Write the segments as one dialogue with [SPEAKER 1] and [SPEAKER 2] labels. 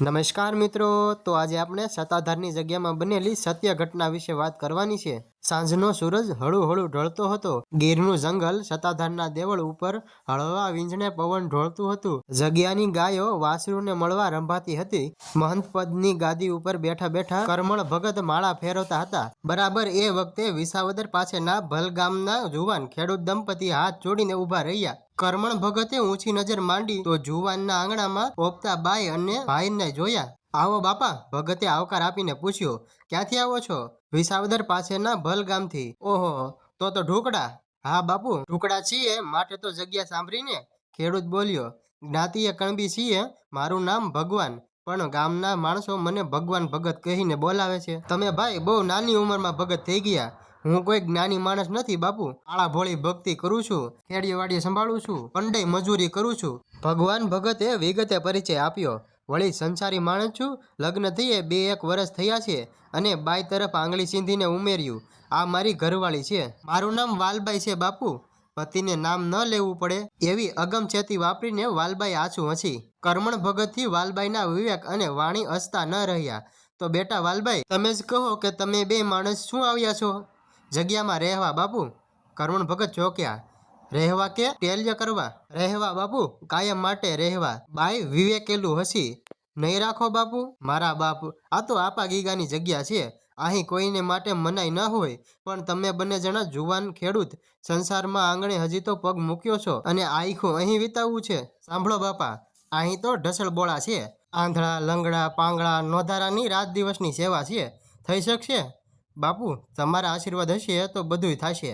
[SPEAKER 1] નમસ્કાર મિત્રો, તો આજે આપણે સત્તાધારની જગ્યામાં બનેલી સત્ય ઘટના વિશે વાત કરવાની છે. સાંજનો સૂરજ હળુ હળુ ઢળતો હતો. ગીરનું જંગલ સત્તાધારના દેવળ ઉપર હળવા વીંજણે પવન ઢોળતું હતું. જગ્યાની ગાયો વાસરુને મળવા રંભાતી હતી. મહંત પદની ગાદી ઉપર બેઠા બેઠા કરમણ ભગત માળા ફેરવતા હતા. બરાબર એ વખતે વિસાવદર પાસેના ભલગામના જુવાન ખેડૂત દંપતી હાથ જોડીને ઊભા રહ્યા. કરમણ ભગતે ઊંચી નજર માંડી તો જુવાનના આંગણામાં પોપતા બાઈ અને ભાઈને જોયા. આવો બાપા, ભગતે આવકાર આપીને પૂછ્યો. ક્યાંથી આવો છો? વિસાવદર પાસેના ભલગામથી. ઓહો, તો તો ઢોકળા. હા બાપુ, ઢોકળા છીએ, માટે તો જગ્યા સાંભળીને. ખેડૂત બોલ્યો. જ્ઞાતિએ કણબી છીએ, મારું નામ ભગવાન, પણ ગામના માણસો મને ભગવાન ભગત કહીને બોલાવે છે. તમે ભાઈ બહુ નાની ઉંમરમાં ભગત થઈ ગયા. હું કોઈ જ્ઞાની માણસ નથી, બાપુ. આળા ભોળી ભક્તિ કરું છું, ખેડીએ વાડીએ સંભાળું છું, પંડે મજૂરી કરું છું. ભગવાન ભગતે વિગતે પરિચય આપ્યો. વળી સંસારી માણસ છું, લગ્ન થઈએ બે એક વર્ષ થયા છે અને બાઈ તરફ આંગળી સીંધીને ઉમેર્યું, આ મારી ઘરવાળી છે. મારું નામ વાલબાઈ છે, બાપુ. પતિને નામ ન લેવું પડે. એવી અગમચેતી વાપરીને વાલબાઈ આછું હસી. કર્મણ ભગતથી વાલબાઈના વિવેક અને વાણી હસતા ન રહ્યા. તો બેટા વાલબાઈ, તમે જ કહો કે તમે બે માણસ શું આવ્યા છો? જગ્યામાં રહેવા બાપુ? કરુણ ભગત ચોક્યા. રહેવા કે ટેલ્ય કરવા? રહેવા બાપુ, કાયમ માટે રહેવા. બાય વિવેકેલું હસી. નહીં રાખો બાપુ, મારા બાપુ, આ તો આપા ગીગાની જગ્યા છે. અહીં કોઈને માટે મનાઈ ન હોય, પણ તમે બંને જણા જુવાન ખેડૂત. સંસારમાં આંગણે હજી તો પગ મૂક્યો છો અને આખું અહીં વિતાવવું છે. સાંભળો બાપા, અહીં તો ઢસળ બોળા છે. આંધળા, લંગડા, પાંગળા, નોધારાની રાત દિવસની સેવા છે. થઈ શકશે? બાપુ, તમારા આશીર્વાદ હશે તો બધુંય થશે.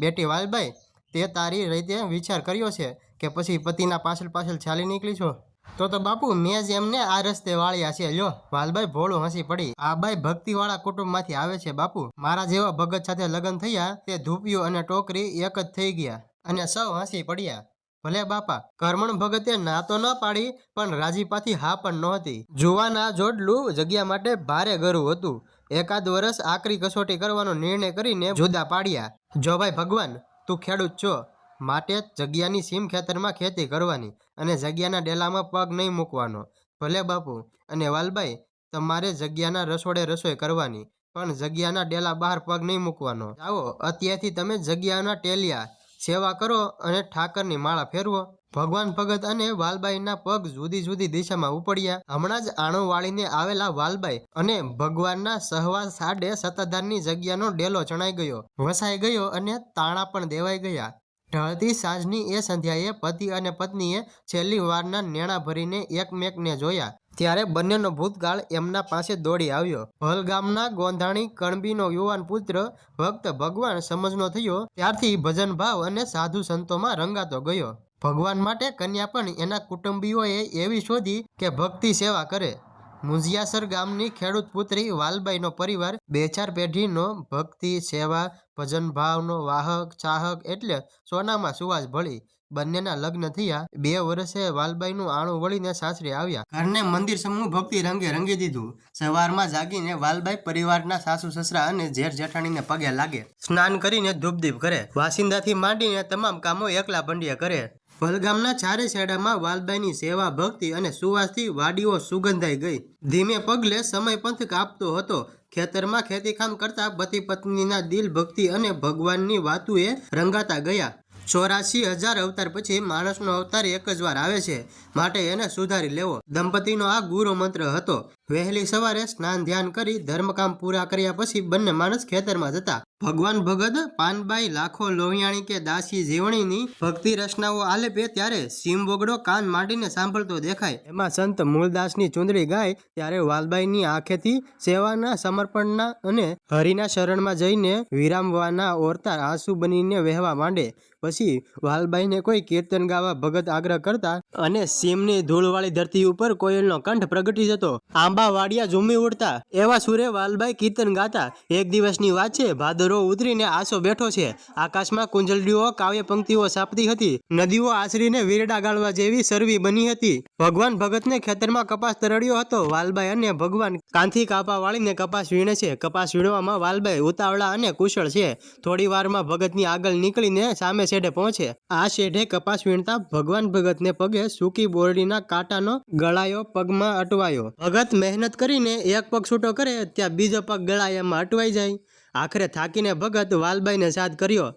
[SPEAKER 1] બેટી વાલભાઈ, તે તારી રીતે વિચાર કર્યો છે કે પછી પતિના પાછળ પાછળ ચાલી નીકળી છો? તો તો બાપુ, મેં જ એમને આ રસ્તે વાળ્યા છે. લ્યો, વાલભાઈ ભોળું હસી પડી. આ બાઈ ભક્તિવાળા કુટુંબમાંથી આવે છે બાપુ. મારા જેવા ભગત સાથે લગ્ન થયા, તે ધૂપિયું અને ટોકરી એક જ થઈ ગયા અને સૌ હસી પડ્યા. ભલે બાપા, કર્મણ ભગતે ના તો ન પાડી, પણ રાજીપાથી હા પણ નહોતી. જુવાના જોડલું જગ્યા માટે ભારે ગરું હતું. એકાદ વર્ષ આકરી કસોટી કરવાનો નિર્ણય કરીને જુદા પાડ્યા. જો ભાઈ ભગવાન, તું ખેડૂત છો, માટે જગ્યાની સીમ ખેતરમાં ખેતી કરવાની અને જગ્યાના ડેલામાં પગ નહીં મૂકવાનો. ભલે બાપુ અને વાલભાઈ તમારે જગ્યાના રસોડે રસોઈ કરવાની, પણ જગ્યાના ડેલા બહાર પગ નહીં મૂકવાનો. આવો અત્યારથી તમે જગ્યાના ટેલિયા સેવા કરો અને ઠાકરની માળા ફેરવો. ભગવાન ભગત અને વાલબાઈના પગ જુદી જુદી દિશામાં ઉપડ્યા. હમણાં જ આણો વાળીને આવેલા વાલબાઈ અને ભગવાનના સહવાસ સાડે સત્તાધારની જગ્યાનો ડેલો ચણાઈ ગયો. વસાઈ ગયો અને તાણા પણ દેવાઈ ગયા. ઢળતી સાંજની એ સંધ્યાએ પતિ અને પત્નીએ છેલ્લી વારના નેણા ભરીને એકમેકને જોયા. ત્યારે બંનેનો ભૂતકાળ એમના પાસે દોડી આવ્યો. ભલ ગામના ગોંધાણી કણબીનો યુવાન પુત્ર ભક્ત ભગવાન સમજનો થયો. ત્યારથી ભજન ભાવ અને સાધુ સંતોમાં રંગાતો ગયો. ભગવાન માટે કન્યા પણ એના કુટુંબીઓએ એવી શોધી કે ભક્તિ સેવા કરે. મુંજિયાસર ગામની ખેડૂત પુત્રી વાલબાઈનો પરિવાર બે ચાર પેઢીનો ભક્તિ સેવા, ભજન ભાવનો વાહક, ચાહક એટલે સોનામાં સુવાસ ભળી. બંનેના લગ્ન થયા. બે વર્ષે વાલબાઈનું આણું વળીને સાસરે આવ્યા. ઘરને મંદિર સમૂહ ભક્તિ રંગે રંગી દીધું. સવારમાં જાગીને વાલબાઈ પરિવારના સાસુ, સસરા અને ઝેર જેઠાણીને પગે લાગે. સ્નાન કરીને ધૂપદીપ કરે. વાસિંદાથી માંડીને તમામ કામો એકલા ભંડિયા કરે. વલગામના ચારે છેડામાં વાલબાઈની સેવા, ભક્તિ અને સુવાસથી વાડીઓ સુગંધાઈ ગઈ. ધીમે પગલે સમય પંથ કાપતો હતો. ખેતરમાં ખેતીકામ કરતા પતિ પત્નીના દિલ ભક્તિ અને ભગવાનની વાતુએ રંગાતા ગયા. ચોરાશી હજાર અવતાર પછી માણસનો અવતાર એક જ વાર આવે છે. માટે એને સુધારી લેવો. દંપતીનો આ ગુરુ મંત્ર હતો. વહેલી સવારે સ્નાન ધ્યાન કરી ધર્મકામ પૂરા કર્યા પછી બંને માણસ ખેતરમાં જતા. ભગવાન ભગત, પાનબાઈ, લાખો લોહિયાણી કે દાસી જીવણીની ભક્તિ રચનાઓ આલેપે ત્યારે સીમ બોગડો કાન માંડીને સાંભળતો દેખાય. એમાં સંત મૂળદાસની ચુંદડી ગાય ત્યારે વાલબાઈની આંખેથી સેવાના, સમર્પણના અને હરિના શરણમાં જઈને વિરામવાના ઓરતા આંસુ બનીને વહેવા માંડે. પછી વાલબાઈને કોઈ કીર્તન ગાવા ભગત આગ્રહ કરતા અને સીમની ધૂળવાળી ધરતી ઉપર કોયલનો કંઠ પ્રગટી જતો. આંબા વાડિયા ઝૂમી ઉડતા. એવા સુરે વાલબાઈ કીર્તન ગાતા. એક દિવસની વાત છે, ભાદરવા વાદળો ઉતરીને આસો બેઠો છે. આકાશમાં કુંજલડીઓ, કાવ્ય પંક્તિઓ સાપતી હતી. નદીઓ આશરીને વીરડા ગાળવા જેવી સરવી બની હતી. ભગવાન ભગતને ખેતરમાં કપાસ તરડ્યો હતો. વાલબાઈ અને ભગવાન કાંથી કાપા વાળીને કપાસ વીણે છે. કપાસ વીણવામાં વાલબાઈ ઉતાવળા અને કુશળ છે. થોડી વારમાં ભગતની આગળ નીકળીને સામે શેઢે પહોંચે. આ શેઢે કપાસ વીણતા ભગવાન ભગતને પગે સૂકી બોરડીના કાંટાનો ગળાયો પગમાં અટવાયો. ભગત મહેનત કરીને એક પગ છૂટો કરે, ત્યાં બીજો પગ ગળાયામાં અટવાઈ જાય. આખરે થાકીને ભગત વાલબાઈને સાથ કર્યો.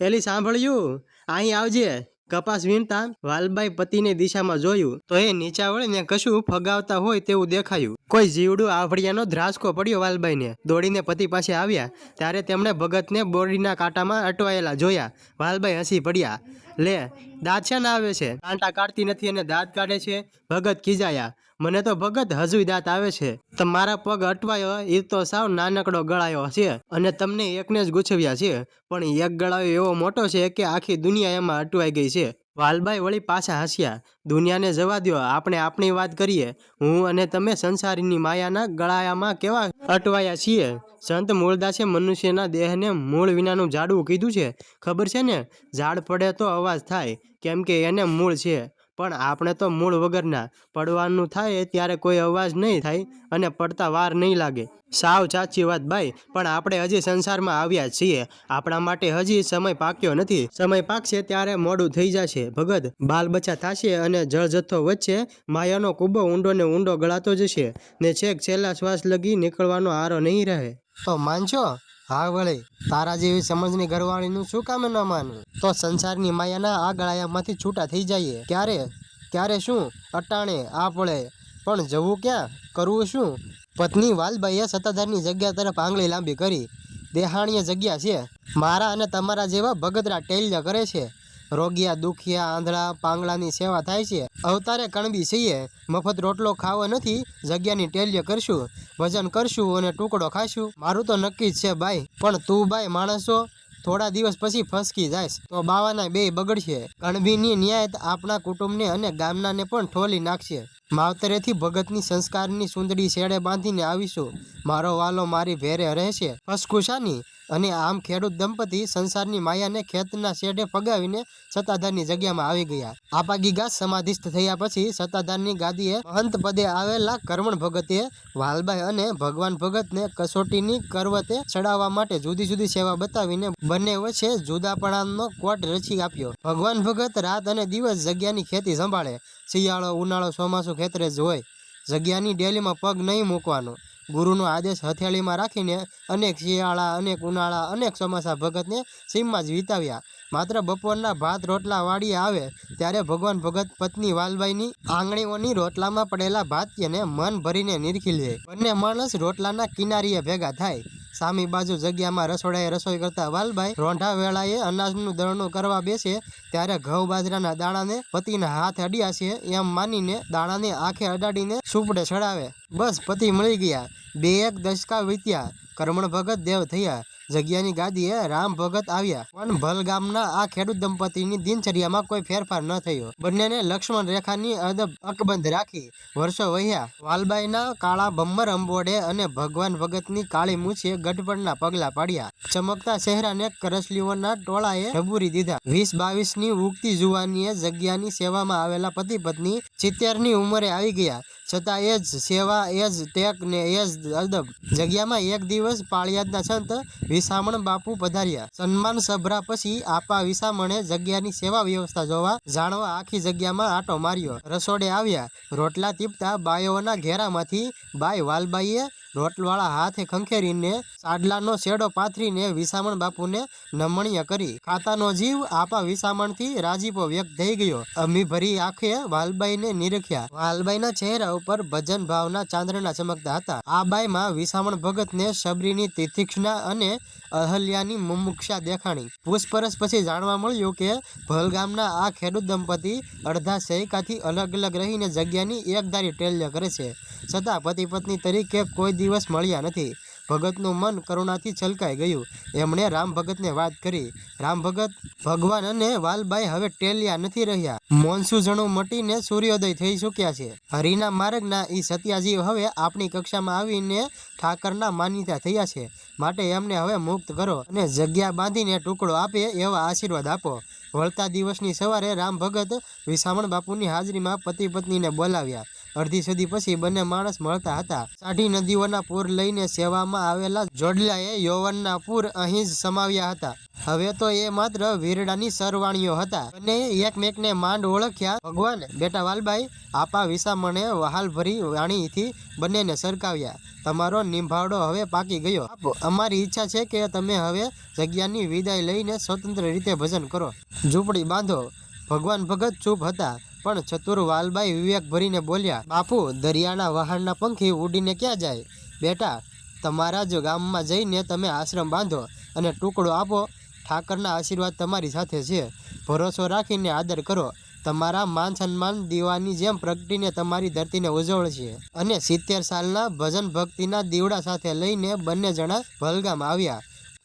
[SPEAKER 1] એલી, સાંભળ્યું? અહીં આવજે. કપાસ વીણતા વાલબાઈ પતિની દિશામાં જોયું. તો એ નીચા વળીને કશું ફગાવતા હોય તેવું દેખાયું. કોઈ જીવડું આવડિયાનો ધ્રાસકો પડ્યો વાલબાઈને. દોડીને પતિ પાસે આવ્યા. ત્યારે તેમણે ભગતને બોરડીના કાંટામાં અટવાયેલા જોયા. વાલબાઈ હસી પડ્યા. લે, દાંત છે ને આવે છે? કાંટા કાઢતી નથી અને દાંત કાઢે છે? ભગત ખીજાયા. મને તો ભગત હજુ દાંત આવે છે. તો મારા પગ અટવાયો એ તો સાવ નાનકડો ગળાયો છે અને તમને એકને જ ગુછવ્યા છે. પણ એક ગળાયો એવો મોટો છે કે આખી દુનિયા એમાં અટવાઈ ગઈ છે. વાલબાઈ વળી પાછા હસ્યા. દુનિયાને જવા દ્યો, આપણે આપણી વાત કરીએ. હું અને તમે સંસારીની માયાના ગળાયામાં કેવા અટવાયા છીએ? સંત મૂળદાસે મનુષ્યના દેહને મૂળ વિનાનું ઝાડવું કીધું છે. ખબર છે ને? ઝાડ પડે તો અવાજ થાય. કેમ કે એને મૂળ છે. પણ આપણે તો મૂળ વગરના. પડવાનું થાય ત્યારે કોઈ અવાજ નહીં થાય અને પડતા વાર નહીં લાગે. સાવ સાચી વાત ભાઈ, પણ આપણે હજી સંસારમાં આવ્યા છીએ. આપણા માટે હજી સમય પાક્યો નથી. સમય પાકશે ત્યારે મોડું થઈ જશે. ભગત બાલ બચ્ચા થશે અને જળ જથ્થો વચ્ચે માયાનો કૂબો ઊંડો ને ઊંડો ગળાતો જશે. ને છેક છેલ્લા શ્વાસ લગી નીકળવાનો આરો નહીં રહે. તો માનશો? હા વળી, તારા જેવી સમજની ઘરવાળીનું શું કામ ન માનવું? તો સંસારની માયાના આ ગળાયામાંથી છૂટા થઈ જઈએ. ક્યારે? ક્યારે શું? અટાણે આ પડે પણ જવું ક્યાં? કરવું શું? પત્ની વાલબાઈએ સત્તાધારની જગ્યા તરફ આંગળી લાંબી કરી. દેહાણીય જગ્યા છે. મારા અને તમારા જેવા ભગતરા ટેલ્ય કરે છે. રોગિયા, દુખિયા, આંધળા, પાંગળાની સેવા થાય છે. અવતારે કણબી છીએ. મફત રોટલો ખાવો નથી, જગ્યાની ટેલ્ય કરશું ભજન કરશું અને ટુકડો ખાશું. મારું તો નક્કી જ છે ભાઈ, પણ તું ભાઈ માણસો, થોડા દિવસ પછી ફસકી જાય તો બાવાના બે બગડશે. કણબીની ન્યાય આપણા કુટુંબને અને ગામનાને પણ ઠોલી નાખશે. માવતરેથી ભગતની સંસ્કારની સુંદડી શેડે બાંધીને આવીશું. મારો વાલો મારી ભેરે રહેશે. ફસકુશાની અને આમ ખેડૂત દંપતી સંસારની માયાને ખેતના શેડે ફગાવીને સત્તાધારની જગ્યામાં આવી ગયા. આપા ગીગા સમાધિસ્થ થયા પછી સત્તાધારની ગાદીએ મહંત પદે આવેલા કરમણ ભગતે વાલબાઈ અને ભગવાન ભગતને કસોટીની કરવતે ચડાવવા માટે જુદી જુદી સેવા બતાવીને બંને વચ્ચે જુદાપણાનો કોટ રચી આપ્યો. ભગવાન ભગત રાત અને દિવસ જગ્યાની ખેતી સંભાળે. શિયાળો, ઉનાળો, ચોમાસું ખેતરે જ હોય. જગ્યાની ડેલીમાં પગ નહીં મૂકવાનો. ગુરુનો આદેશ હથેળીમાં રાખીને અનેક શિયાળા, અનેક ઉનાળા, અનેક ચોમાસા ભગતને સીમમાં જ વિતાવ્યા. માત્ર બપોરના ભાત રોટલા વાળીએ આવે, ત્યારે ભગવાન ભગત પત્ની વાલબાઈની આંગળીઓની રોટલામાં પડેલા ભાત્યને મન ભરીને નિરખી લે. બંને માણસ રોટલાના કિનારીએ ભેગા થાય. સામી બાજુ જગ્યામાં રસોડાએ રસોઈ કરતા વાલભાઈ રોંઢા વેળાએ અનાજનું દળનું કરવા બેસે ત્યારે ઘઉં બાજરાના દાણાને પતિના હાથ અડ્યા છે એમ માનીને દાણાને આંખે અડાડીને સુપડે ચડાવે. બસ પતિ મળી ગયા. બે એક દશકા વીત્યા. કરમણ ભગત દેવ થયા. જગ્યાની ગાદીએ રામ ભગત આવ્યા. પણ ભલ આ ખેડૂત દંપતીની દિનચર્યામાં કોઈ ફેરફાર ન થયો. બંનેને લક્ષ્મણ રેખાની અદબ અકબંધ રાખી વર્ષો વહ્યા. વાલબાઈના કાળા બમ્મર અંબોડે અને ભગવાન ભગતની કાળી મૂછીએ ગઢપણના પગલા પાડ્યા. ચમકતા ચહેરાને કરસલીઓના ટોળાએ ઢબુરી દીધા. વીસ બાવીસની ઉગતી જુવાનીએ જગ્યાની સેવામાં આવેલા પતિ પત્ની સિત્તેરની ઉંમરે આવી ગયા. છતાં એ જ સેવા, એ જ ટેક ને એ જ અદબ. જગ્યામાં એક દિવસ પાળિયાદના સંત વિસામણ બાપુ પધાર્યા. સન્માન સભરા પછી આપા વિસામણે જગ્યાની સેવા વ્યવસ્થા જોવા, જાણવા આખી જગ્યામાં આટો માર્યો. રસોડે આવ્યા. રોટલા તીપતા બાયોના ઘેરામાંથી બાઈ વાલબાઈએ રોટવાળા હાથે ખંખેરીને સાડલાનો શેડો પાથરીને વિસામણ બાપુને નમણીય કરી. ખાતાનો જીવ આપા વિસામણથી રાજીપો વ્યક્ત થઈ ગયો. અમી ભરી આંખે વાલબાઈને નિરખ્યા. વાલબાઈના ચહેરા ઉપર ભજન ભાવના ચાંદ્રના ચમકતા હતા. આ બાઈમાં વિસામણ ભગતને શબરીની તિતિક્ષણા અને અહલ્યાની મુમુક્ષા દેખાણી. પૂછપરછ પછી જાણવા મળ્યું કે ભલગામના આ ખેડૂત દંપતી અડધા સૈકાથી અલગ અલગ રહીને જગ્યાની એકધારી ટેલ્ય કરે છે. છતાં પતિ પત્ની તરીકે કોઈ દિવસ મળ્યા નથી. ભગતનું મન કરુણાથી છલકાઈ ગયું. એમણે રામ ભગતને વાત કરી. રામ ભગત, ભગવાન અને વાલબાઈ હવે ટેલિયા નથી રહ્યા. મોનસૂઝણો મટીને સૂર્યોદય થઈ ચૂક્યા છે. હરિના માર્ગના ઈ સત્યાજીવ હવે આપણી કક્ષામાં આવીને ઠાકરના માન્યતા થયા છે. માટે એમને હવે મુક્ત કરો અને જગ્યા બાંધીને ટુકડો આપે એવા આશીર્વાદ આપો. વળતા દિવસની સવારે રામ ભગત વિસામણ બાપુની હાજરીમાં પતિ પત્નીને બોલાવ્યા. અડધી સુધી પછી બંને માણસ મળતા હતા. સાઠી નદીઓના પૂર લઈને સેવામાં આવેલા જોડલાએ યૌવનના પૂર અહીં જ સમાવ્યા હતા. હવે તો એ માત્ર વીરડાની સરવાણીઓ હતા. અને એકમેકને માંડ ઓળખ્યા. ભગવાન બેટા વાલભાઈ આપા વિસામણે વહાલ ભરી વાણીથી બંનેને સરકાવ્યા. તમારો નિંભાવડો હવે પાકી ગયો. અમારી ઈચ્છા છે કે તમે હવે જગ્યાની વિદાય લઈને સ્વતંત્ર રીતે ભજન કરો. ઝૂંપડી બાંધો. ભગવાન ભગત ચૂપ હતા. પણ ચતુર વાલબાઈ વિવેક ભરીને બોલ્યા, બાપુ, દરિયાના વહાણના પંખી ઉડીને ક્યાં જાય? બેટા, તમારા જ ગામમાં જઈને તમે આશ્રમ બાંધો અને ટુકડો આપો. ઠાકરના આશીર્વાદ તમારી સાથે છે. ભરોસો રાખીને આદર કરો. તમારા માન સન્માન દીવાની જેમ પ્રગટીને તમારી ધરતીને ઉજવળશે. અને સિત્તેર સાલના ભજન ભક્તિના દીવડા સાથે લઈને બંને જણા ભલગામ આવ્યા.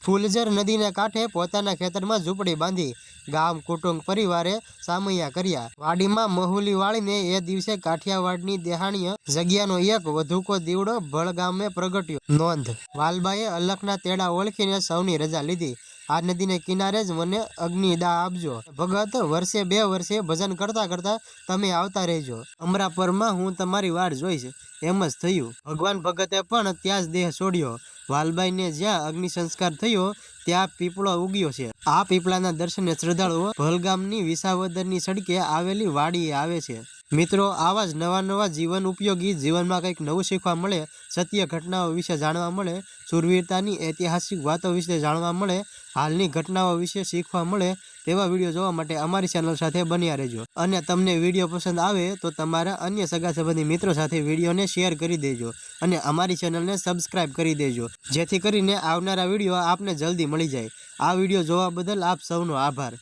[SPEAKER 1] ફૂલઝર નદીના કાંઠે પોતાના ખેતરમાં ઝૂંપડી બાંધી ગામ, કુટુંબ, પરિવારે સામૈયા કર્યા. વાડીમાં મહુલી વાળીને એ દિવસે કાઠિયાવાડની દેહાણીય જગ્યાનો એક વધુકો દીવડો ભળગામે પ્રગટ્યો. નોંધ, વાલબાએ અલખના તેડા ઓળખીને સૌની રજા લીધી. આ નદીને કિનારે જ મને અગ્નિદા આપજો. ભગત, વર્ષે બે વર્ષે ભજન કરતા કરતા તમે આવતા રહેજો. અમરાપરમાં હું તમારી વાડ જોઈશ. એમ જ થયું. ભગવાન ભગતે પણ ત્યાં જ દેહ છોડ્યો. વાલબાઈને જ્યાં અગ્નિ સંસ્કાર થયો ત્યાં પીપળો ઉગ્યો છે. આ પીપળાના દર્શને શ્રદ્ધાળુઓ ભલગામની વિસાવદરની સડકે આવેલી વાડીએ આવે છે. મિત્રો, આવા જ નવા નવા જીવન ઉપયોગી જીવનમાં કંઈક નવું શીખવા મળે, સત્ય ઘટનાઓ વિશે જાણવા મળે સુરવીરતાની ઐતિહાસિક વાતો વિશે જાણવા મળે, હાલની ઘટનાઓ વિશે શીખવા મળે તેવા વીડિયો જોવા માટે અમારી ચેનલ સાથે બન્યા રહેજો. અને તમને વીડિયો પસંદ આવે તો તમારા અન્ય સગા સંબંધી મિત્રો સાથે વિડીયોને શેર કરી દેજો. અને અમારી ચેનલને સબસ્ક્રાઇબ કરી દેજો. જેથી કરીને આવનારા વીડિયો આપને જલ્દી મળી જાય. આ વીડિયો જોવા બદલ આપ સૌનો આભાર.